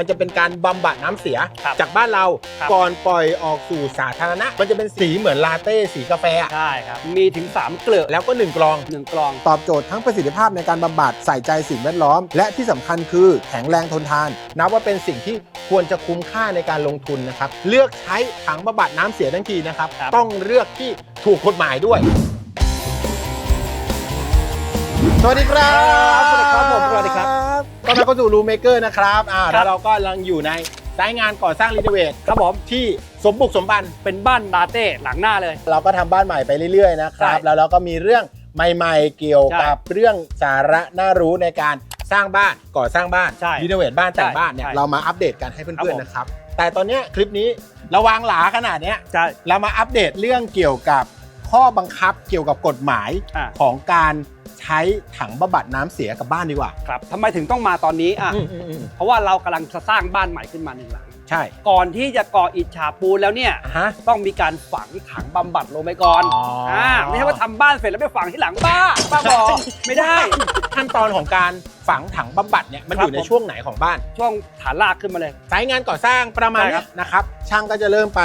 มันจะเป็นการบำบัดน้ำเสียครับจากบ้านเราครับ ก่อนปล่อยออกสู่สาธารณะ มันจะเป็นสีเหมือนลาเต้สีกาแฟอะใช่ครับ มีถึง 3 เกลือแล้วก็หนึ่งกรอง หนึ่งกลอง ตอบโจทย์ทั้งประสิทธิภาพในการบำบัดใส่ใจสิ่งแวดล้อม และที่สำคัญคือแข็งแรงทนทาน นับว่าเป็นสิ่งที่ควรจะคุ้มค่าในการลงทุนนะครับ เลือกใช้ถังบำบัดน้ำเสียทั้งทีนะครับ ครับ ต้องเลือกที่ถูกกฎหมายด้วย สวัสดีครับ สวัสดีครับผมสวัสดีครับ ก็มาเข้าสู่รูเมเกอร์นะครับอ่าครัแล้บวเราก็กำลังอยู่ในสายงานก่อสร้างรีโนเวทครับผมที่สมบุกสมบัน เป็นบ้านลาเต้หลังหน้าเลย เราก็ทำบ้านใหม่ไปเรื่อยๆนะครับ ใช่แล้วเราก็มีเรื่องใหม่ๆ เกี่ยวใช่กับเรื่องสาระน่ารู้ในการสร้างบ้านก่อสร้างบ้านใช่รีโนเวทบ้านแต่งใช่บ้านเนี่ยใช่เรามาอัปเดตกันให้ครัเพื่อนบผมๆนะครับ แต่ตอนเนี้ยคลิปนี้ระวังหลาขนาดเนี้ย ใช่ เรามาอัปเดตเรื่องเกี่ยวกับ ข้อบังคับเกี่ยวกับกฎหมายอ่าของการใช้ถังบำบัดน้ำเสียกับบ้านดีกว่าครับทำไมถึงต้องมาตอนนี้อะอืมอืมอืมเพราะว่าเรากำลังจะสร้างบ้านใหม่ขึ้นมาหนึ่งหลัง ใช่ก่อนที่จะก่ออิฐฉาปูนแล้วเนี่ย อะฮะ ต้องมีการฝังถังบำบัดลงไปก่อนอ๋ออ่่าไม่ใช่ ว่าทำบ้านเสร็จแล้วไปฝังที่หลังบ้าบ้าบอไม่ได้ ขั้นตอนของการฝังถังบำบัดเนี่ยมันครัอบยู่ในผมช่วงไหนของบ้าน ช่วงฐานรากขึ้นมาเลยสายงานก่อสร้างประมาณใช่คเนี้รับยนะครับ ช่างก็จะเริ่มไป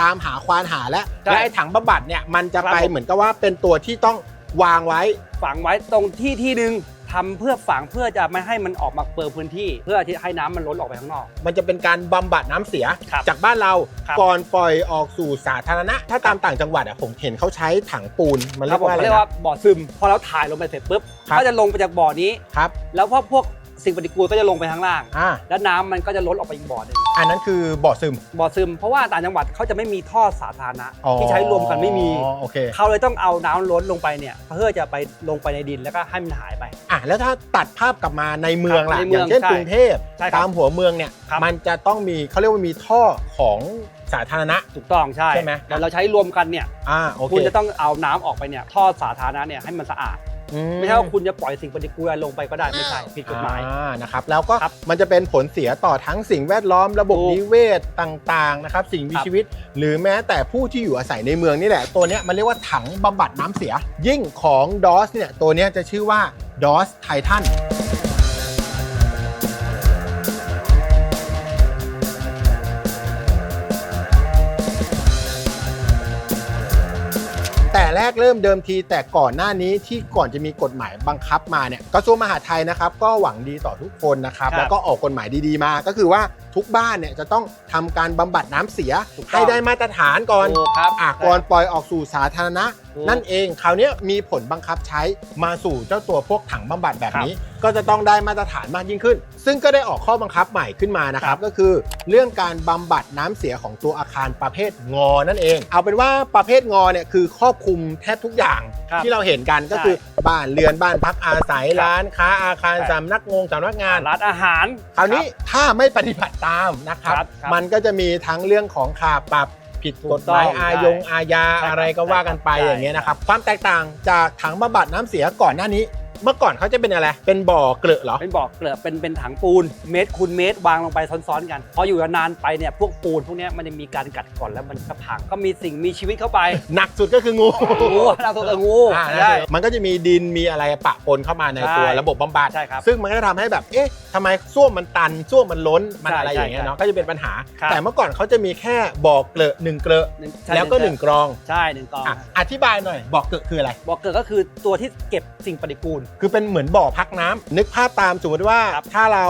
ตามหาควานหาแล้วใช่และไอ้ถังบำบัดเนี่ยมันจะครับไปผมเหมือนกับว่าเป็นตัวที่ต้องวางไว้ฝังไว้ตรงที่ที่หนึ่ง ทำเพื่อฝังเพื่อจะไม่ให้มันออกมาเปิดพื้นที่ เพื่อที่ให้น้ำมันล้นออกไปข้างนอก มันจะเป็นการบำบัดน้ำเสียครับจากบ้านเราครับก่อนปล่อยออกสู่สาธารณะ ถ้าตามต่างจังหวัดอะผมเห็นเขาใช้ถังปูนมันคเรีรัยบกผมว่าอะไรเรียกว่านะบ่อซึม พอเราถ่ายลงไปเสร็จปุ๊บครับก็จะลงไปจากบ่อนี้ครับแล้วพวกพวกสิ่งปฏิกูลก็จะลงไปข้างล่างอ่าแล้วน้ำมันก็จะล้นออกไปอีกบ่อหนึ่ง อันนั้นคือบ่อซึม บ่อซึมเพราะว่าต่างจังหวัดเขาจะไม่มีท่อสาธารณะอ๋อที่ใช้รวมกันไม่มีอ๋อโอเค เขาเลยต้องเอาน้ำล้นลงไปเนี่ยเพื่อจะไปลงไปในดินแล้วก็ให้มันหายไป อะแล้วถ้าตัดภาพกลับมาในเมืองล่ะในอเมืองย่างเช่นใช่กรุงเทพใช่ครับตามหัวเมืองเนี่ย ครับ มันจะต้องมีเขาเรียกว่ามีท่อของสาธารณะ ถูกต้องใช่ใช่ไหม แต่เราใช้รวมกันเนี่ยอ่าโอเคคุณจะต้องเอาน้ำออกไปเนี่ยท่อสาธารณะเนี่ยให้มันสะอาดอื ไม่ใช่ว่าคุณจะปล่อยสิ่งปฏิกูลลงไปก็ได้ไม่ใช่ผิดกฎหมาย อ่านะครับแล้วก็ครับมันจะเป็นผลเสียต่อทั้งสิ่งแวดล้อมระบบถูกนิเวศต่างๆนะครับสิ่งมีครับ ชีวิต หรือแม้แต่ผู้ที่อยู่อาศัยในเมืองนี่แหละ ตัวเนี้ยมันเรียกว่าถังบำบัดน้ำเสีย ยิ่งของ DOS เนี่ยตัวเนี้ยจะชื่อว่า DOS Titan แต่ แรกเริ่มเดิมที แต่ก่อนหน้านี้ที่ก่อนจะมีกฎหมายบังคับมาเนี่ยกระทรวงมหาดไทยนะครับก็หวังดีต่อทุกคนนะครับ ครับ แล้วก็ออกกฎหมายดีๆมา ก็คือว่า ทุกบ้านเนี่ยจะต้องทำการบำบัดน้ำเสียถูกต้อง ให้ได้มาตรฐานก่อนถูกครับ อะก่อนปล่อยออกสู่สาธารณะ ถูกนั่นเองคราวเนี้ยมีผลบังคับใช้มาสู่เจ้าตัวพวกถังบำบัดแบบนี้ ก็จะต้องได้มาตรฐานมากยิ่งขึ้น ซึ่งก็ได้ออกข้อบังคับใหม่ขึ้นมานะครับ ก็คือ เรื่องการบำบัดน้ำเสียของตัวอาคารประเภทงอนั่นเอง เอาเป็นว่าประเภทงอเนี่ยคือครอบคลุมแทบทุกอย่างครับที่เราเห็นกันก็ใช่คือบ้านเรือนบ้านพักอาศัยครับร้านค้าอาคารใช่ สำนักงงสำนักงาน ร้านอาหารคราวนี้ถ้าไม่ปฏิบัติตามนะครับ ครับครับมันก็จะมีทั้งเรื่องของค่าปรับผิดกฎหมายถูกต้องอายงอาญาใช่ครับอะไรก็ว่ากันไปใช่อย่างเงี้ยนะครับ ความแตกต่างจากถังบำบัดน้ำเสียก่อนหน้านี้ เมื่อก่อนเขาจะเป็นอะไร เป็นบ่อเกลอะเหรอ เป็นบ่อเกลือเป็นเป็นถังปูนเมตรคูณเมตรวางลงไปซ้อนๆกัน พออยู่นานๆไปเนี่ยพวกปูนพวกเนี้ยมันจะมีการกัดก่อนแล้วมันก็พังก็มีสิ่งมีชีวิตเข้าไปหนักสุดก็คืองูงูเราตัวงูอ่าใช่มันก็จะมีดินมีอะไรปะปนเข้ามาในตัวใช่ระบบบำบัดใช่ครับซึ่งมันก็จะทำให้แบบ เอ๊ะทำไมส้วมมันตันส้วมมันล้น มันใช่อะไรอย่างเงี้ยใช่เนาะ ก็จะเป็นปัญหา ครับ แต่เมื่อก่อนเขาจะมีแค่บ่อเกลอะหนึ่งเกลอะหนึ่งใช่แล้วก็หนึ่งกรองใช่หนึ่งกอง อะอธิบายหน่อยบ่อเกลอะคืออะไร บ่อเกลือก็คือตัวที่เก็บสิ่งปฏิกูลคือเป็นเหมือนบ่อพักน้ำนึกภาพตามสมมติว่าครับถ้าเรา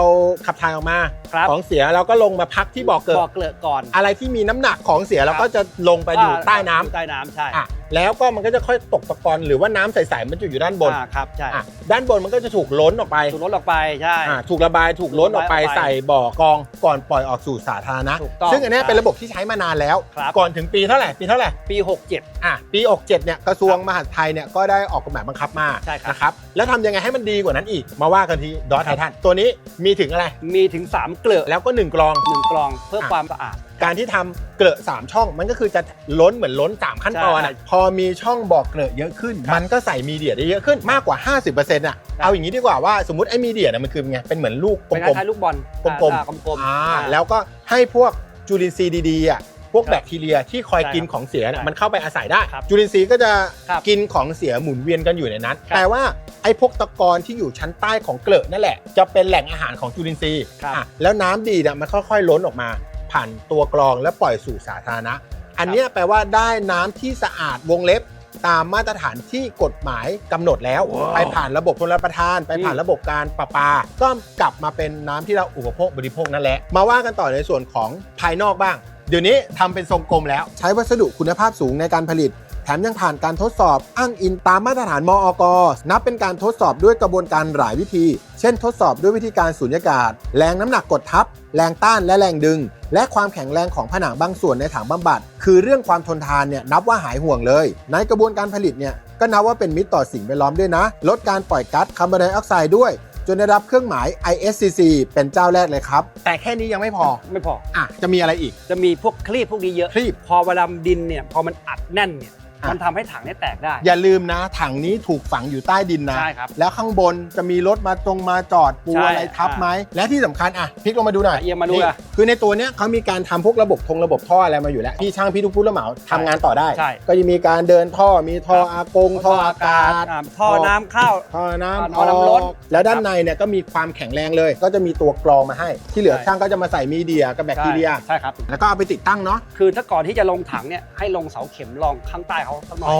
ขับถ่ายออกมาครับของเสียเราก็ลงมาพักที่บ่อเกิดบ่อเกลือก่อน อะไรที่มีน้ำหนักของเสียเราครับก็จะลงไปอยู่ใต้น้ำอยู่ใต้น้ำใช่อะ แล้วก็มันก็จะค่อยตกตะกอนหรือว่าน้ำใสๆมันจะอยู่ด้านบนอ่าครับใช่อะด้านบนมันก็จะถูกล้นออกไปถูกลดออกไปใช่ อะถูกระบายถูกล้นออกไประบายออกไปใส่บ่อกองก่อนปล่อยออกสู่สาธารณะถูกต้องซึ่งอันเนี้ยใช่เป็นระบบที่ใช้มานานแล้ว ครับ ก่อนถึงปีเท่าไหร่ปีเท่าไหร่ ปี 67 อะปี 67 เนี่ยกระทรวงมหาดไทยเนี่ยก็ได้ออกกฎหมายบังคับมาใช่ครับ นะครับ แล้วทำยังไงให้มันดีกว่านั้นอีก มาว่ากันที่ดอทไททันตัวนี้มีถึงอะไร มีถึง 3 เกลือแล้วก็ 1กรองหนึ่งกลองเพื่ออะความสะอาด การที่ทำเกลอะ3ช่อง มันก็คือจะล้นเหมือนล้น3ขั้นตอนอะใช่พอมีช่องบอกเกลอะเยอะขึ้นครับมันก็ใส่มีเดียได้เยอะขึ้นมากกว่า 50%อะครับเอาอย่างนี้ดีกว่าว่าสมมติไอ้มีเดียเนี่ยมันคือไงเป็นเหมือนลูกกเป็นคลมล้ายๆลูกบอลกลมๆอ่ากลมๆๆอ่าอ่าแล้วก็ให้พวกจุลินทรีย์ดีๆอะพวกครับแบคทีเรียที่คอยใช่กินของเสียเนี่ยใช่มันเข้าไปอาศัยได้ครับจุลินทรีย์ก็จะครับกินของเสียหมุนเวียนกันอยู่ในนั้นครับแต่ว่าไอ้พวกตะกอนที่อยู่ชั้นใต้ของเกลือนั่นแหละ จะเป็นแหล่งอาหารของจุลินทรีย์ครับอะแล้วน้ำดีเนี่ยมันค่อยๆล้นออกมา ผ่านตัวกรองและปล่อยสู่สาธารณะ อันเนี้ยแปลว่าได้น้ำที่สะอาดวงเล็บตามมาตรฐานที่กฎหมายกำหนดแล้วว้าวไปผ่านระบบชลประทาน ไปผ่านอืมระบบการประปา ก็กลับมาเป็นน้ำที่เราอุปโภคบริโภคนั่นแหละ มาว่ากันต่อในส่วนของภายนอกบ้าง เดี๋ยวนี้ทำเป็นทรงกลมแล้ว ใช้วัสดุคุณภาพสูงในการผลิต แถมยังผ่านการทดสอบอ้างอิงตามมาตรฐานมอกนับเป็นการทดสอบด้วยกระบวนการหลายวิธี เช่น ทดสอบด้วยวิธีการสูญญากาศ แรงน้ำหนักกดทับ แรงต้านและแรงดึง และความแข็งแรงของผนังบางส่วนในถังบำบัด คือเรื่องความทนทานเนี่ยนับว่าหายห่วงเลย ในกระบวนการผลิตเนี่ยก็นับว่าเป็นมิตรต่อสิ่งแวดล้อมด้วยนะ ลดการปล่อยก๊าซคาร์บอนไดออกไซด์ด้วย จนได้รับเครื่องหมาย ISCC เป็นเจ้าแรกเลยครับ แต่แค่นี้ยังไม่พอไม่พอ อะจะมีอะไรอีก จะมีพวกคลีบพวกนี้เยอะคลีบ พอเวลาดินเนี่ยพอมันอัดแน่นเนี่ยอะ มันทำให้ถังเนี่ยแตกได้ อย่าลืมนะ ถังนี้ถูกฝังอยู่ใต้ดินนะ ใช่ครับ แล้วข้างบนจะมีรถมาตรงมาจอดปูใช่อะไรทับไหม และที่สำคัญอะพลิกลงมาดูหน่อยอะเอียงมาดูนี่อะคือในตัวเนี้ยเขามีการทำพวกระบบทงระบบท่ออะไรมาอยู่แล้ว พี่ช่างพี่ทุกผู้รับเหมาทำงานต่อได้ใช่ก็จะมีการเดินท่อ มีท่ออากง ท่ออากาศอ่ท่อน้ำเข้า ท่อน้ำท่อน้ำล้นออกแล้วด้านในเนี่ยก็มีความแข็งแรงเลย ก็จะมีตัวกรองมาให้ ที่เหลือใช่ช่างก็จะมาใส่มีเดียกับแบคทีเรีย ใช่ครับ แล้วก็เอาไปติดตั้งเนาะ คือถ้าก่อนที่จะลงถังเนี่ยให้ลงเสาเข็มรองข้างใต้เขาสักหน่อย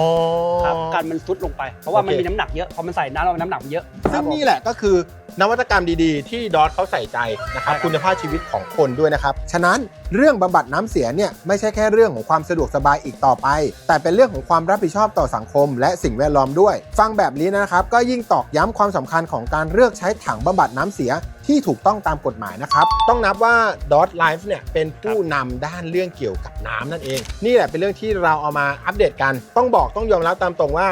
ครับกันมันซุดลงไป เพราะว่ามันโอเคมีน้ำหนักเยอะ พอมันใส่น้ำแล้วน้ำหนักมันเยอะซึ่งนี่แหละก็คือนวัตกรรมดีๆ ที่ดอทเขาใส่ใจนะครับใช่ครับคุณภาพชีวิตของคนด้วยนะครับ ฉะนั้นเรื่องบำบัดน้ำเสียเนี่ยไม่ใช่แค่เรื่องของความสะดวกสบายอีกต่อไป แต่เป็นเรื่องของความรับผิดชอบต่อสังคม และสิ่งแวดล้อมด้วย ฟังแบบนี้นะครับ ก็ยิ่งตอกย้ำความสำคัญของการเลือกใช้ถังบำบัดน้ำเสียที่ถูกต้องตามกฎหมายนะครับ ต้องนับว่า Dot Life เนี่ยเป็นผู้นำด้านเรื่องเกี่ยวกับน้ำนั่นเอง นี่แหละเป็นเรื่องที่เราเอามาอัปเดตกัน ต้องบอกต้องยอมรับตามตรงว่า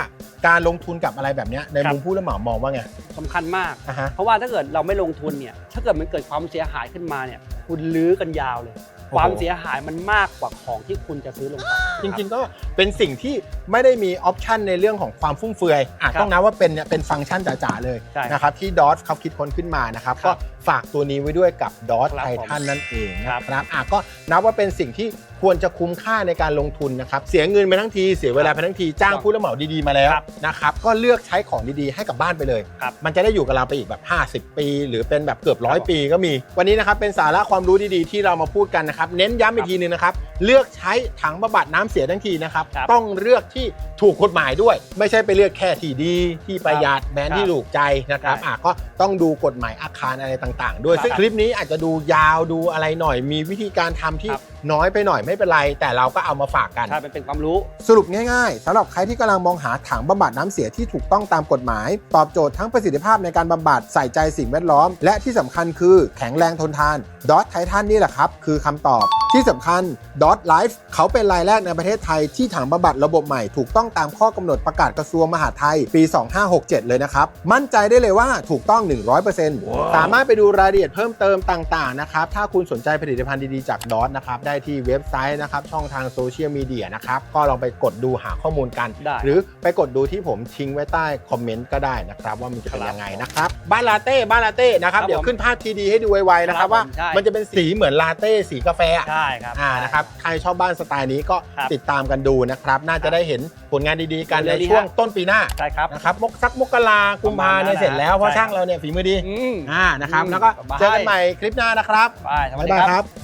การลงทุนกับอะไรแบบเนี้ยในครับมุมผู้รับเหมามองว่าไงสำคัญมากอะฮะเพราะว่าถ้าเกิดเราไม่ลงทุนเนี่ยถ้าเกิดมันเกิดความเสียหายขึ้นมาเนี่ยคุณลื้อกันยาวเลยโอ้โห ความเสียหายมันมากกว่าของที่คุณจะซื้อลงไป จริงๆก็เป็นสิ่งที่ไม่ได้มีออปชันในเรื่องของความฟุ่มเฟือยอะครับต้องนับว่าเป็นเนี่ยเป็นฟังก์ชันจ๋าๆเลยใช่นะครับที่ดอทเขาคิดค้นขึ้นมานะครับครัก็บฝากตัวนี้ไว้ด้วยกับดอทครับไททันนั่นเองนะคครัรับบอะก็นับว่าเป็นสิ่งที่ควรจะคุ้มค่าในการลงทุนนะครับเสียเงินไปทั้งทีเสียเวลาไปทั้งทีจ้างผู้รับเหมาดีๆมาแล้วครับนะครับก็เลือกใช้ของดีๆให้กับบ้านไปเลย ครับ มันจะได้อยู่กับเราไปอีกแบบ 50 ปี หรือเป็นแบบเกือบร้อยครับปีก็มี วันนี้นะครับเป็นสาระความรู้ดีๆที่เรามาพูดกันนะครับเน้นย้ำอีกทีหนึงนะครับเลือกใช้ถังบำบัดน้ำเสียทั้งทีนะครับครับต้องเลือกที่ถูกกฎหมายด้วย ไม่ใช่ไปเลือกแค่ที่ดีที่ประหยัดแบรนด์ครับที่ถูกใจนะครับใช่อะก็ต้องดูกฎหมายอาคารอะไรต่างๆ ด้วยครับซึ่งคลิปนี้อาจจะดูยาวดูอะไรหน่อย มีวิธีการทำที่ครับ น้อยไปหน่อยไม่เป็นไร แต่เราก็เอามาฝากกัน ใช่เป็นเป็นความรู้ สรุปง่ายๆสำหรับใครที่กำลังมองหาถังบำบัดน้ำเสียที่ถูกต้องตามกฎหมาย ตอบโจทย์ทั้งประสิทธิภาพในการบำบัดใส่ใจสิ่งแวดล้อม และที่สำคัญคือแข็งแรงทนทานดอทไททันนี่แหละครับ คือคำตอบ ที่สำคัญดอทไลฟ์เขาเป็นรายแรกในประเทศไทยที่ถังบำบัดระบบใหม่ถูกต้องตามข้อกำหนดประกาศกระทรวงมหาดไทยปี 2567 เลยนะครับ มั่นใจได้เลยว่าถูกต้อง 100%สามารถไปดูรายละเอียดเพิ่มเติมต่างๆนะครับถ้าคุณสนใจผลิตภัณฑ์ดีๆจากดอทนะครับได้ที่เว็บไซต์นะครับช่องทางโซเชียลมีเดียนะครับก็ลองไปกดดูหาข้อมูลกัน ได้ หรือไปกดดูที่ผมทิ้งไว้ใต้คอมเมนต์ก็ได้นะครับว่ามันจะเป็นครับยังไงนะครับบ้านลาเต้บ้านลาเต้นะครับครับเดี๋ยวผมขึ้นภาพทีดีให้ดูไวๆนะครับครับว่าผมใช่ มันจะเป็นสีเหมือนลาเต้สีกาแฟอะใช่ครับ อ่านะครับใครชอบบ้านสไตล์นี้ก็ครับติดตามกันดูนะครับ น่าจะได้เห็นผลงานดีๆกันในเร็วๆนี้ช่วงฮะ ต้นปีหน้าใช่ครับ นะครับมกสักมกรากุมภาเนี่ยประมาณนั้นเสร็จแล้วเพราะใช่ช่างเราเนี่ยฝีมือดีอืม อ่านะครับอืมแล้วก็สบายเจอกันใหม่คลิปหน้านะครับบายสวัสบ๊ายดีบายคครัรับบ